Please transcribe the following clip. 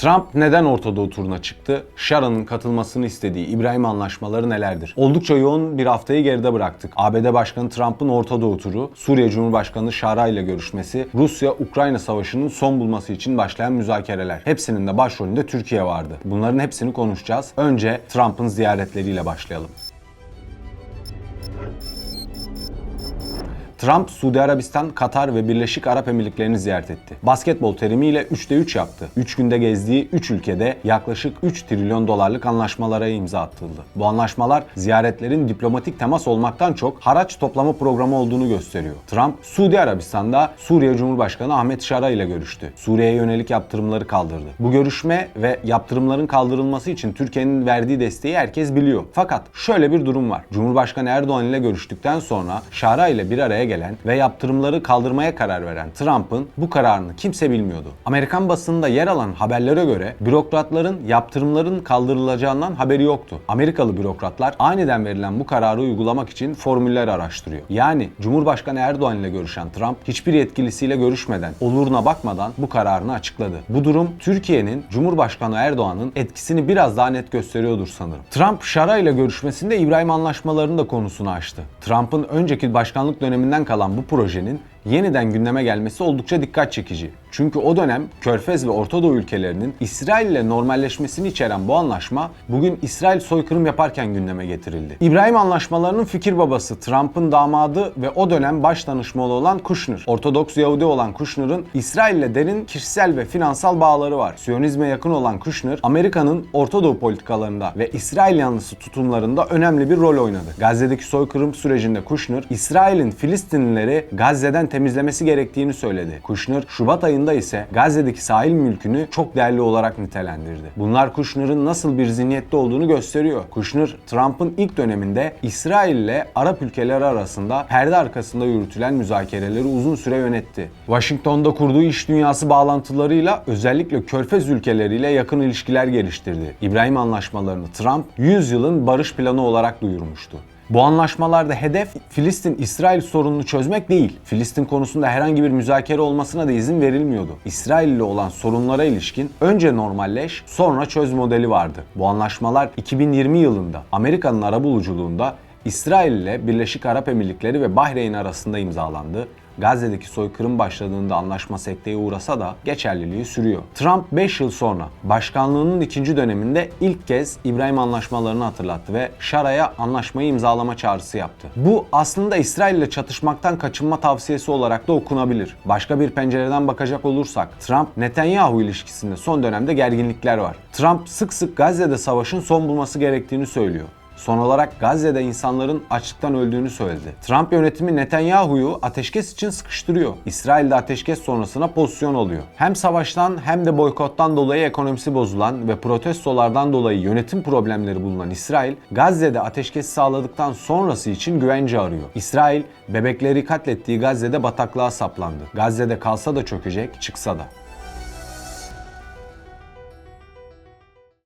Trump neden Orta Doğu turuna çıktı? Şara'nın katılmasını istediği İbrahim anlaşmaları nelerdir? Oldukça yoğun bir haftayı geride bıraktık. ABD Başkanı Trump'ın Orta Doğu turu, Suriye Cumhurbaşkanı Şara ile görüşmesi, Rusya-Ukrayna savaşının son bulması için başlayan müzakereler. Hepsinin de başrolünde Türkiye vardı. Bunların hepsini konuşacağız. Önce Trump'ın ziyaretleriyle başlayalım. Trump, Suudi Arabistan, Katar ve Birleşik Arap Emirlikleri'ni ziyaret etti. Basketbol terimiyle 3'te 3 yaptı. 3 günde gezdiği 3 ülkede yaklaşık 3 trilyon dolarlık anlaşmalara imza atıldı. Bu anlaşmalar ziyaretlerin diplomatik temas olmaktan çok haraç toplama programı olduğunu gösteriyor. Trump, Suudi Arabistan'da Suriye Cumhurbaşkanı Ahmet Şara ile görüştü. Suriye'ye yönelik yaptırımları kaldırdı. Bu görüşme ve yaptırımların kaldırılması için Türkiye'nin verdiği desteği herkes biliyor. Fakat şöyle bir durum var. Cumhurbaşkanı Erdoğan ile görüştükten sonra Şara ile bir araya gelen ve yaptırımları kaldırmaya karar veren Trump'ın bu kararını kimse bilmiyordu. Amerikan basınında yer alan haberlere göre bürokratların yaptırımların kaldırılacağından haberi yoktu. Amerikalı bürokratlar aniden verilen bu kararı uygulamak için formüller araştırıyor. Yani Cumhurbaşkanı Erdoğan ile görüşen Trump hiçbir yetkilisiyle görüşmeden, oluruna bakmadan bu kararını açıkladı. Bu durum Türkiye'nin Cumhurbaşkanı Erdoğan'ın etkisini biraz daha net gösteriyordur sanırım. Trump Şara ile görüşmesinde İbrahim anlaşmalarının da konusunu açtı. Trump'ın önceki başkanlık döneminden kalan bu projenin yeniden gündeme gelmesi oldukça dikkat çekici. Çünkü o dönem Körfez ve Orta Doğu ülkelerinin İsrail ile normalleşmesini içeren bu anlaşma bugün İsrail soykırım yaparken gündeme getirildi. İbrahim anlaşmalarının fikir babası Trump'ın damadı ve o dönem baş danışmanı olan Kushner. Ortodoks Yahudi olan Kushner'ın İsrail ile derin kişisel ve finansal bağları var. Siyonizme yakın olan Kushner, Amerika'nın Orta Doğu politikalarında ve İsrail yanlısı tutumlarında önemli bir rol oynadı. Gazze'deki soykırım sürecinde Kushner, İsrail'in Filistinlileri Gazze'den temizlemesi gerektiğini söyledi. Kushner, Şubat ayında ise Gazze'deki sahil mülkünü çok değerli olarak nitelendirdi. Bunlar Kushner'ın nasıl bir zihniyette olduğunu gösteriyor. Kushner, Trump'ın ilk döneminde İsrail ile Arap ülkeleri arasında perde arkasında yürütülen müzakereleri uzun süre yönetti. Washington'da kurduğu iş dünyası bağlantılarıyla özellikle Körfez ülkeleriyle yakın ilişkiler geliştirdi. İbrahim anlaşmalarını Trump 100 yılın barış planı olarak duyurmuştu. Bu anlaşmalarda hedef Filistin-İsrail sorununu çözmek değil. Filistin konusunda herhangi bir müzakere olmasına da izin verilmiyordu. İsrail ile olan sorunlara ilişkin önce normalleş, sonra çöz modeli vardı. Bu anlaşmalar 2020 yılında Amerika'nın arabuluculuğunda İsrail ile Birleşik Arap Emirlikleri ve Bahreyn arasında imzalandı. Gazze'deki soykırım başladığında anlaşma sekteye uğrasa da geçerliliği sürüyor. Trump 5 yıl sonra başkanlığının ikinci döneminde ilk kez İbrahim anlaşmalarını hatırlattı ve Şara'ya anlaşmayı imzalama çağrısı yaptı. Bu aslında İsrail ile çatışmaktan kaçınma tavsiyesi olarak da okunabilir. Başka bir pencereden bakacak olursak Trump-Netanyahu ilişkisinde son dönemde gerginlikler var. Trump sık sık Gazze'de savaşın son bulması gerektiğini söylüyor. Son olarak Gazze'de insanların açlıktan öldüğünü söyledi. Trump yönetimi Netanyahu'yu ateşkes için sıkıştırıyor. İsrail'de ateşkes sonrasına pozisyon alıyor. Hem savaştan hem de boykottan dolayı ekonomisi bozulan ve protestolardan dolayı yönetim problemleri bulunan İsrail, Gazze'de ateşkes sağladıktan sonrası için güvence arıyor. İsrail, bebekleri katlettiği Gazze'de bataklığa saplandı. Gazze'de kalsa da çökecek, çıksa da.